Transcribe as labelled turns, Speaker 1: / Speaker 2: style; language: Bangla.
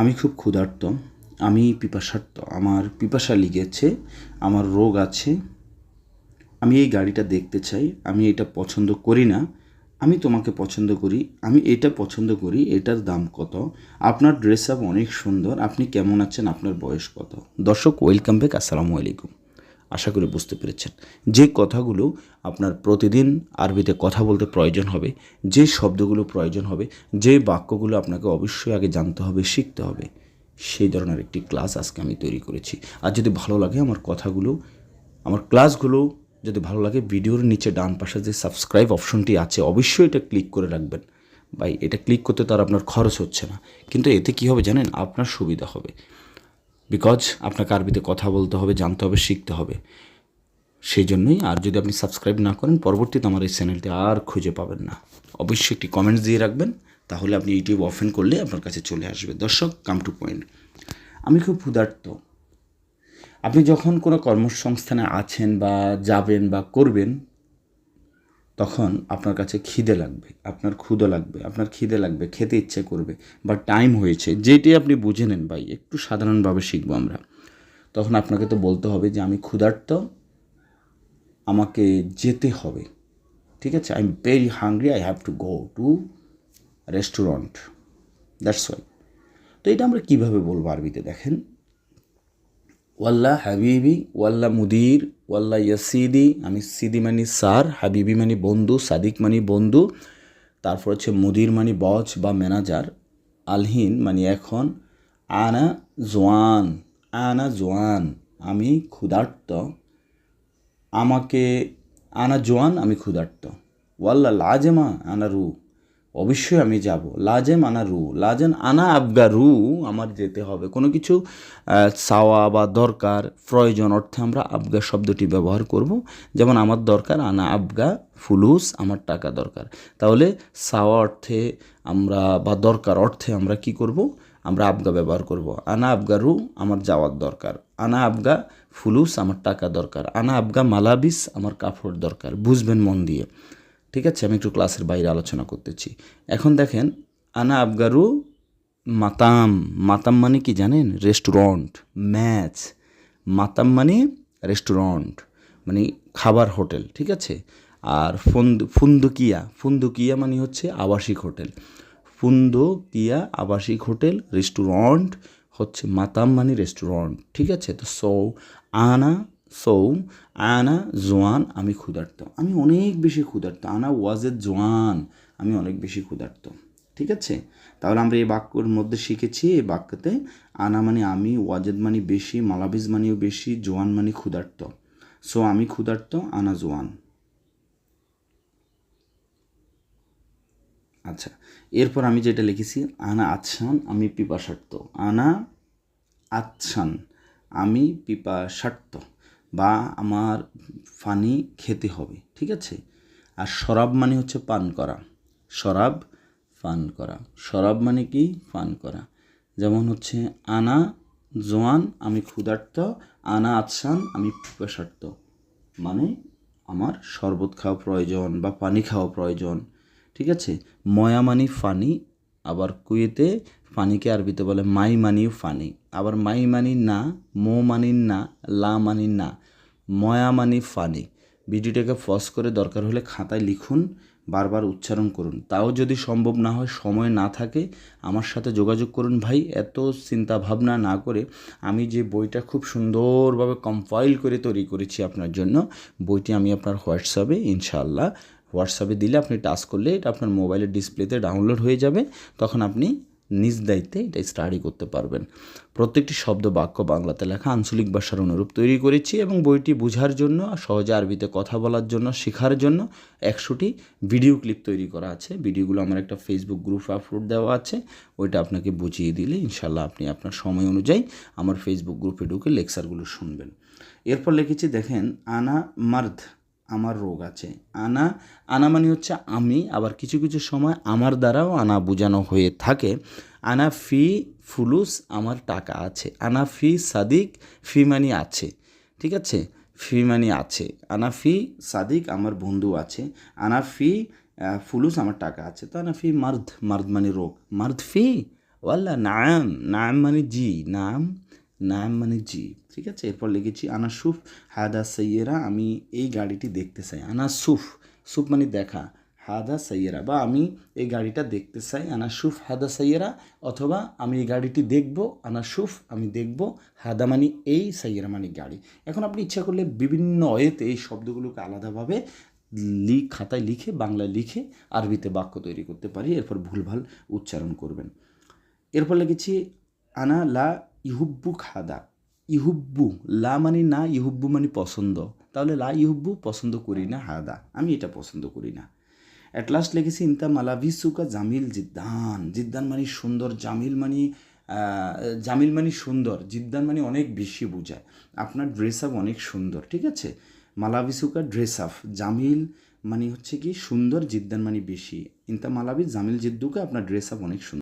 Speaker 1: আমি খুব ক্ষুধার্ত, আমি পিপাসার্ত, আমার পিপাসা লিগেছে, আমার রোগ আছে, আমি এই গাড়িটা দেখতে চাই, আমি এটা পছন্দ করি না, আমি তোমাকে পছন্দ করি, আমি এটা পছন্দ করি, এটার দাম কত, আপনার ড্রেস আপ অনেক সুন্দর, আপনি কেমন আছেন, আপনার বয়স কত? দর্শক ওয়েলকাম ব্যাক আসসালামু আলাইকুম। আশা করি বুঝতে পেরেছেন। যে কথাগুলো আপনার প্রতিদিন আরবিতে কথা বলতে প্রয়োজন হবে, যে শব্দগুলো প্রয়োজন হবে, যে বাক্যগুলো আপনাকে অবশ্যই আগে জানতে হবে, শিখতে হবে, সেই ধরনের একটি ক্লাস আজকে আমি তৈরি করেছি। আর যদি ভালো লাগে আমার কথাগুলো, আমার ক্লাসগুলো যদি ভালো লাগে, ভিডিওর নিচে ডান পাশে যে সাবস্ক্রাইব অপশনটি আছে, অবশ্যই এটা ক্লিক করে রাখবেন। ভাই, এটা ক্লিক করতে তার আপনার খরচ হচ্ছে না। কিন্তু এতে কী হবে জানেন? আপনার সুবিধা হবে। বিকজ আপনাকে আরবিতে কথা বলতে হবে, জানতে হবে, শিখতে হবে। সেই জন্যই আর যদি আপনি সাবস্ক্রাইব না করেন, পরবর্তীতে আমার এই চ্যানেলটি আর খুঁজে পাবেন না। অবশ্যই একটি কমেন্টস দিয়ে রাখবেন, তাহলে আপনি ইউটিউব অফেন করলে আপনার কাছে চলে আসবে। দর্শক কাম টু পয়েন্ট আমি খুব ক্ষুধার্ত। আপনি যখন কোনো কর্মসংস্থানে আছেন বা যাবেন বা করবেন তখন আপনার কাছে খিদে লাগবে, আপনার ক্ষুদো লাগবে, আপনার খিদে লাগবে, খেতে ইচ্ছে করবে, বা টাইম হয়েছে, যেটি আপনি বুঝে নেন ভাই, একটু সাধারণভাবে শিখব আমরা। তখন আপনাকে তো বলতে হবে যে, আমি ক্ষুধার্ত, আমাকে যেতে হবে। ঠিক আছে? I am very hungry I have to go to restaurant that's why তো এটা আমরা কীভাবে বলব আরবিতে দেখেন? ওয়াল্লা হাবিবি, ওয়াল্লা মুদির, ওয়াল্লা ইয়াসিদি, আমি সিদি মানি স্যার হাবিবি মানি বন্ধু, সাদিক মানি বন্ধু, তারপর হচ্ছে মুদির মানি বচ বা ম্যানেজার, আলহিন মানে এখন, আনা জোয়ান আনা জোয়ান, আমি ক্ষুধার্ত, আমাকে, আনা জোয়ান, আমি ক্ষুধার্ত, ওয়াল্লা লাজেমা, আনা রু অবশ্যই আমি যাব। লাজেম আনা রু। লাজেন আনা আবগা রু, আমার যেতে হবে। কোনো কিছু চাওয়া বা দরকার, প্রয়োজন অর্থে আমরা আবগা শব্দটি ব্যবহার করব। যেমন আমার দরকার, আনা আবগা, ফুলুস, আমার টাকা দরকার। তাহলে চাওয়া অর্থে আমরা বা দরকার অর্থে আমরা কি করব? আমরা আবগা ব্যবহার করব। আনা আবগা রু, আমার যাওয়ার দরকার। আনা আবগা, ফুলুস, আমার টাকা দরকার। আনা আবগা, মালাবিস, আমার কাপড় দরকার। বুঝবেন মন দিয়ে। ঠিক আছে, আমি একটু ক্লাসের বাইরে আলোচনা করতেছি। এখন দেখেন, আনা আবগারু মাতাম। মাতাম মানে কি জানেন? Restaurant, match. মাতাম মানে রেস্টুরেন্ট মানে খাবার হোটেল, ঠিক আছে? আর ফুন্দ, ফুন্দুকিয়া ফুন্দুকিয়া মানে হচ্ছে আবাসিক হোটেল। ফুন্দুকিয়া আবাসিক হোটেল, রেস্টুরেন্ট হচ্ছে মাতাম মানে রেস্টুরেন্ট, ঠিক আছে? তো সৌ আনা সৌ আনা, জোয়ান, আমি ক্ষুধার্ত। আমি অনেক বেশি ক্ষুধার্ত। আনা ওয়াজের জোয়ান। আমি অনেক বেশি ক্ষুধার্ত। ঠিক আছে? তাহলে আমরা এই বাক্যর মধ্যে শিখেছি, এই বাক্যতে আনা মানে আমি, ওয়াজেদ মানে বেশি, মালাবিজ মানেও বেশি, জোয়ান মানে ক্ষুধার্ত। সো আমি ক্ষুধার্ত, আনা জোয়ান। আচ্ছা এরপর আমি যেটা লিখেছি, আনা আচ্ছান, আমি পিপাসার্থ। আনা আচ্ছান, আমি পিপাসার্থ। বা আমার পানি খেতে হবে, ঠিক আছে? আর শরাব মানে হচ্ছে পান করা। শরাব, পান করা। শরাব মানে কি? পান করা। যেমন হচ্ছে, আনা, জোয়ান, আমি ক্ষুধার্ত। আনা আচ্ছান আমি পিপাসার্থ মানে আমার শরবত খাওয়া প্রয়োজন বা পানি খাওয়া প্রয়োজন, ঠিক আছে? ময়া মানি ফানি, আবার কুয়েতে ফানিকে আরবিতে বলে মাই মানি ফানি। আবার মাই মানি না, মো মানি না, লা মানি না, ময়া মানি ফানি। ভিডিওটাকে ফস করে দরকার হলে খাতায় লিখুন, বারবার উচ্চারণ করুন। তাও যদি সম্ভব না হয়, সময় না থাকে, আমার সাথে যোগাযোগ করুন ভাই। এত চিন্তা ভাবনা না করে আমি যে বইটা খুব সুন্দরভাবে কম্পাইল করে তৈরি করেছি আপনার জন্য, বইটি আমি আপনার হোয়াটসঅ্যাপে, ইনশাআল্লাহ হোয়াটসঅ্যাপে দিলে আপনি টাচ করলে এটা আপনার মোবাইলের ডিসপ্লেতে ডাউনলোড হয়ে যাবে। তখন আপনি নিজ দায়িত্বে এটা স্টাডি করতে পারবেন। প্রত্যেকটি শব্দ বাক্য বাংলাতে লেখা আঞ্চলিক ভাষার অনুরূপ তৈরি করেছি এবং বইটি বোঝার জন্য, সহজে আরবিতে কথা বলার জন্য, শেখার জন্য একশোটি ভিডিও ক্লিপ তৈরি করা আছে। ভিডিওগুলো আমার একটা ফেসবুক গ্রুপে আপলোড দেওয়া আছে। ওইটা আপনাকে বুঝিয়ে দিলে ইনশাল্লাহ আপনি আপনার সময় অনুযায়ী আমার ফেসবুক গ্রুপে ঢুকে লেকচারগুলো শুনবেন। এরপর লিখেছি, দেখেন, আনা মার্দ। আমার রোগ আছে। আনা আনা মানে হচ্ছে আমি, আবার কিছু কিছু সময় আমার দ্বারাও আনা বোঝানো হয়ে থাকে। আনা ফি ফুলুস আমার টাকা আছে। আনা ফি সাদিক, ফি মানি আছে। ঠিক আছে? ফি মানি আছে। আনা ফি সাদিক আমার বন্ধু আছে। আনা ফি ফুলুস আমার টাকা আছে। তো আনা ফি মার্দ মার্দ মানে রোগ। মার্দ ফি? ওয়াল্লা, নাম। নাম মানে জি, নাম। নাম মানে জি ঠিক আছে? এরপর লিখেছি আনা সুফ হাদা সৈয়েরা আমি এই গাড়িটি দেখতে চাই। আনা সুফ মানে দেখা। হাদা সাইয়েরা, বা আমি এই গাড়িটা দেখতে চাই। আনা সুফ হাদা সাইয়েরা, অথবা আমি এই গাড়িটি দেখব। আনা সুফ আমি দেখব। হাদা মানে এই, সাইয়েরা মানে গাড়ি। এখন আপনি ইচ্ছা করলে বিভিন্ন অয়েতে এই শব্দগুলোকে আলাদাভাবে লিখ খাতায় লিখে, বাংলায় লিখে আরবিতে বাক্য তৈরি করতে পারি। এরপর ভুলভাল উচ্চারণ করবেন। এরপর লিখেছি আনা লা ইহুব্বু খাদা। ইহুব্বু, লা মানে না, ইহুব্বু মানে পছন্দ। তাহলে লা ইহুব্বু পছন্দ করি না, হাদা। আমি এটা পছন্দ করি না। অ্যাট লাস্ট লিখেছি, ইন্তা মালাভিসুকা জামিল জিদ্দান। জিদ্দান মানে সুন্দর, জামিল মানে জামিল মানে সুন্দর। জিদ্দান মানে অনেক বেশি বোঝায়। আপনার ড্রেস আপ অনেক সুন্দর, ঠিক আছে? মালাভিসুকা ড্রেস আপ জামিল মানে হচ্ছে কি, সুন্দর, জিদ্দান মানে বেশি। ইন্তা মালাবি জামিল জিদ্দুকা, আপনার ড্রেস আপ অনেক সুন্দর।